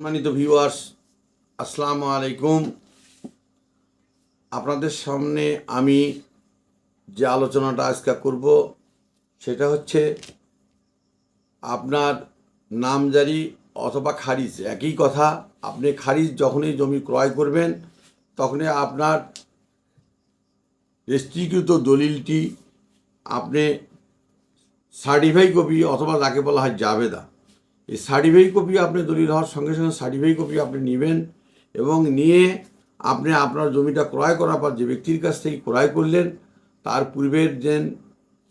সম্মানিত ভিউয়ার্স আসসালামু আলাইকুম। আপনাদের সামনে আমি যে আলোচনাটা আজকে করব, সেটা হচ্ছে আপনার নামজারি অথবা খারিজ। একই কথা, আপনি খারিজ যখনই জমি ক্রয় করবেন, তখনই আপনার রেজিস্ট্রিকৃত দলিলটি আপনি সার্টিফাই কপি অথবা যাকে বলা হয় জাবেদা। এই সার্টিফাই কপি আপনি দলিল হওয়ার সঙ্গে সঙ্গে সার্টিফাই কপি আপনি নেবেন এবং নিয়ে আপনি আপনার জমিটা ক্রয় করার পর যে ব্যক্তির কাছ থেকে ক্রয় করলেন, তার পূর্বের যে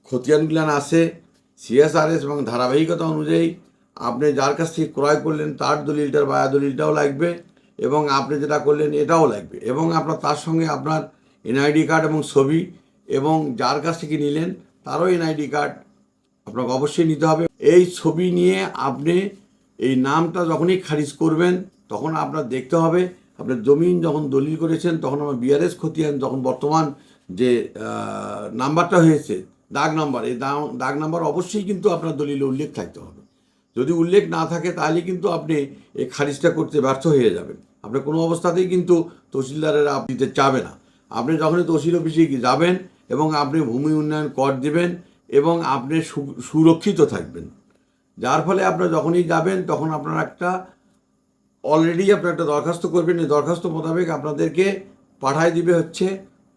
খতিয়ানগুলান আছে সিএসআরএস এবং ধারাবাহিকতা অনুযায়ী আপনি যার কাছ থেকে ক্রয় করলেন, তার দলিলটার বায়া দলিলটাও লাগবে এবং আপনি যেটা করলেন এটাও লাগবে এবং আপনার তার সঙ্গে আপনার এনআইডি কার্ড এবং ছবি এবং যার কাছ থেকে নিলেন, তারও এনআইডি কার্ড আপনাকে অবশ্যই নিতে হবে। এই ছবি নিয়ে আপনি এই নামটা যখনই খারিজ করবেন, তখন আপনার দেখতে হবে, আপনার জমিন যখন দলিল করেছেন, তখন আমার বিআরএস খতিয়ান যখন বর্তমান যে নাম্বারটা হয়েছে, দাগ নাম্বার, এই দাগ- নাম্বার অবশ্যই কিন্তু আপনার দলিলে উল্লেখ থাকতে হবে। যদি উল্লেখ না থাকে, তাহলে কিন্তু আপনি এই খারিজটা করতে ব্যর্থ হয়ে যাবেন। আপনি কোনো অবস্থাতেই কিন্তু তহসিলদারেরা আপ- দিতে চাবে না। আপনি যখনই তহসিল অফিসে যাবেন এবং আপনি ভূমি উন্নয়ন কর দিবেন এবং আপনি সুরক্ষিত থাকবেন। যার ফলে আপনার যখনই যাবেন, তখন আপনার একটা অলরেডি আপনি একটা দরখাস্ত করবেন। এই দরখাস্ত মোতাবেক আপনাদেরকে পাঠায় দিবে হচ্ছে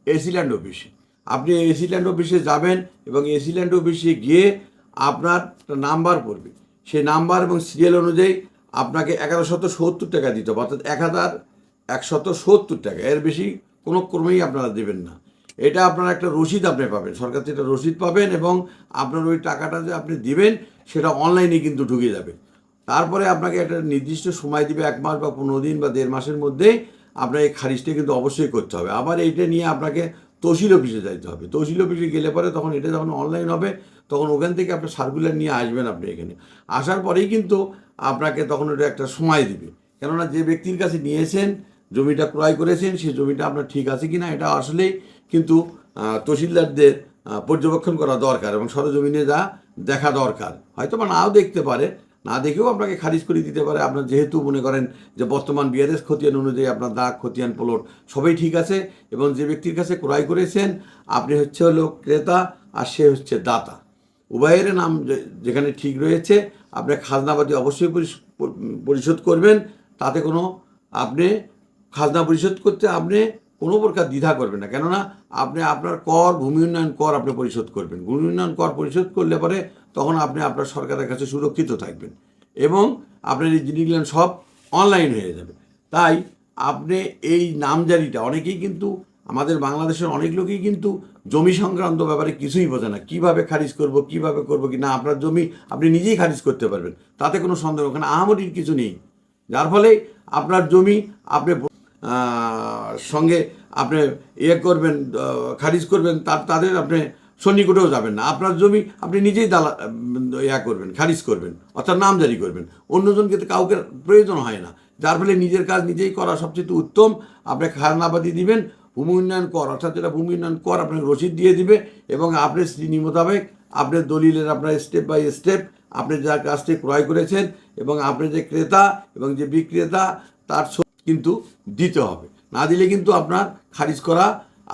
এসিল্যান্ড অফিসে আপনি এসিল্যান্ড অফিসে যাবেন এবং এসিল্যান্ড অফিসে গিয়ে আপনার একটা নাম্বার পড়বে। সেই নাম্বার এবং সিরিয়াল অনুযায়ী আপনাকে এগারোশত সত্তর টাকা দিতে হবে। অর্থাৎ এক হাজার একশত সত্তর টাকা। এর বেশি কোনো ক্রমেই আপনারা দেবেন না। এটা আপনার একটা রসিদ আপনি পাবেন। সরকার থেকে একটা রসিদ পাবেন এবং আপনার ওই টাকাটা যে আপনি দিবেন, সেটা অনলাইনে কিন্তু ঢুকে যাবে। তারপরে আপনাকে একটা নির্দিষ্ট সময় দিবে, এক মাস বা পনেরো দিন বা দেড় মাসের মধ্যে আপনার এই খারিজটা কিন্তু অবশ্যই করতে হবে। আবার এইটা নিয়ে আপনাকে তহসিল অফিসে যাইতে হবে। তহসিল অফিসে গেলে পরে তখন এটা যখন অনলাইন হবে, তখন ওখান থেকে আপনার সার্কুলার নিয়ে আসবেন আপনি এখানে। আসার পরেই কিন্তু আপনাকে তখন ওটা একটা সময় দিবে। কেননা যে ব্যক্তির কাছে নিয়েছেন, জমিটা ক্রয় করেছেন সেই জমিটা আপনার ঠিক আছে কিনা, এটা আসলেই কিন্তু তহসিলদারদের পর্যবেক্ষণ করা দরকার এবং সরজমিনে যা দেখা দরকার। হয়তো বা নাও দেখতে পারে, না দেখেও আপনাকে খারিজ করে দিতে পারে। আপনার যেহেতু মনে করেন যে বর্তমান বিআরএস খতিয়ান অনুযায়ী আপনার দাগ, খতিয়ান, প্লট সবই ঠিক আছে এবং যে ব্যক্তির কাছে ক্রয় করেছেন, আপনি হচ্ছে হলো ক্রেতা আর সে হচ্ছে দাতা। উভয়ের নাম যেখানে ঠিক রয়েছে, আপনি খাজনাবাদী অবশ্যই পরিশোধ করবেন। তাতে কোনো আপনি খাজনা পরিশোধ করতে আপনি কোনো প্রকার দ্বিধা করবেন না। কেননা আপনি আপনার কর, ভূমি উন্নয়ন কর আপনি পরিশোধ করবেন। ভূমি উন্নয়ন কর পরিশোধ করলে পরে তখন আপনি আপনার সরকারের কাছে সুরক্ষিত থাকবেন এবং আপনার এই জিনিসগুলো সব অনলাইন হয়ে যাবে। তাই আপনি এই নামজারিটা অনেকেই কিন্তু আমাদের বাংলাদেশের অনেক লোকই কিন্তু জমি সংক্রান্ত ব্যাপারে কিছুই বোঝে না। কীভাবে খারিজ করব, কীভাবে করব কি না, আপনার জমি আপনি নিজেই খারিজ করতে পারবেন। তাতে কোনো সন্দেহ ওখানে আহামরির কিছু নেই। যার ফলে আপনার জমি আপনি সঙ্গে আপনি ইয়ে করবেন খারিজ করবেন, তার তাদের আপনি সন্নিকটেও যাবেন না। আপনার জমি আপনি নিজেই দালা ইয়া করবেন, খারিজ করবেন, অর্থাৎ নাম জারি করবেন। অন্যজনকে তো কাউকে প্রয়োজন হয় না। যার ফলে নিজের কাজ নিজেই করা সবচেয়ে উত্তম। আপনি খাজনাবাদি দিবেন, ভূমি উন্নয়ন কর, অর্থাৎ যেটা ভূমি উন্নয়ন কর, আপনাকে রসিদ দিয়ে দিবে এবং আপনি শ্রেণি মোতাবেক আপনার দলিলের আপনার স্টেপ বাই স্টেপ আপনি যার থেকে ক্রয় করেছেন এবং আপনি যে ক্রেতা এবং যে বিক্রেতা, তার কিন্তু দিতে হবে। না দিলে কিন্তু আপনার খারিজ করা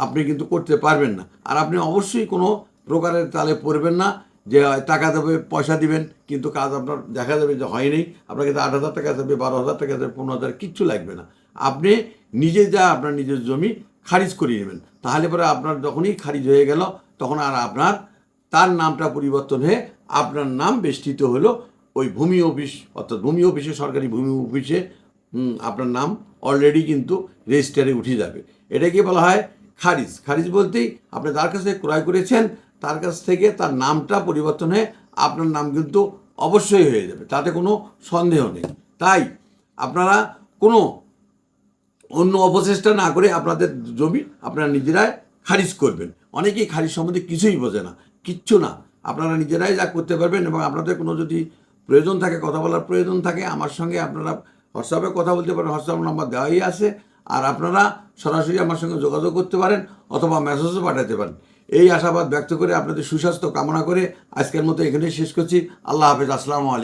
আপনি কিন্তু করতে পারবেন না। আর আপনি অবশ্যই কোনো প্রকারের তালে পড়বেন না যে, টাকা দেবে, পয়সা দিবেন, কিন্তু কাজ আপনার দেখা যাবে যে হয়নি, আপনাকে আট হাজার টাকা দেবে, বারো হাজার টাকা দেবে, পনেরো হাজার, কিচ্ছু লাগবে না। আপনি নিজে যা আপনার নিজের জমি খারিজ করিয়ে নেবেন। তাহলে পরে আপনার যখনই খারিজ হয়ে গেল, তখন আর আপনার তার নামটা পরিবর্তন হয়ে আপনার নাম বেষ্টিত হলো ওই ভূমি অফিস, অর্থাৎ ভূমি অফিসে, সরকারি ভূমি অফিসে আপনার নাম অলরেডি কিন্তু রেজিস্টারে উঠে যাবে। এটাকে বলা হয়? খারিজ। খারিজ বলতেই আপনি যার কাছ ক্রয় করেছেন, তার কাছ থেকে তার নামটা পরিবর্তন হয়ে আপনার নাম কিন্তু অবশ্যই হয়ে যাবে, তাতে কোনো সন্দেহ নেই। তাই আপনারা কোনো অন্য অপচেষ্টা না করে আপনাদের জমি আপনারা নিজেরাই খারিজ করবেন। অনেকেই খারিজ সম্বন্ধে কিছুই বোঝে না, কিচ্ছু না। আপনারা নিজেরাই যা করতে পারবেন এবং আপনাদের কোনো যদি প্রয়োজন থাকে, কথা বলার প্রয়োজন থাকে, আমার সঙ্গে আপনারা হোয়াটসঅ্যাপে কথা বলতে পারেন, হোয়াটসঅ্যাপ নাম্বার দেওয়াই আছে। আর আপনারা সরাসরি আমার সঙ্গে যোগাযোগ করতে পারেন অথবা মেসেজও পাঠাতে পারেন। এই আশাবাদ ব্যক্ত করে আপনাদের সুস্বাস্থ্য কামনা করে আজকের মতো এখানেই শেষ করছি। আল্লাহ হাফেজ, আসসালামু আলাইকুম।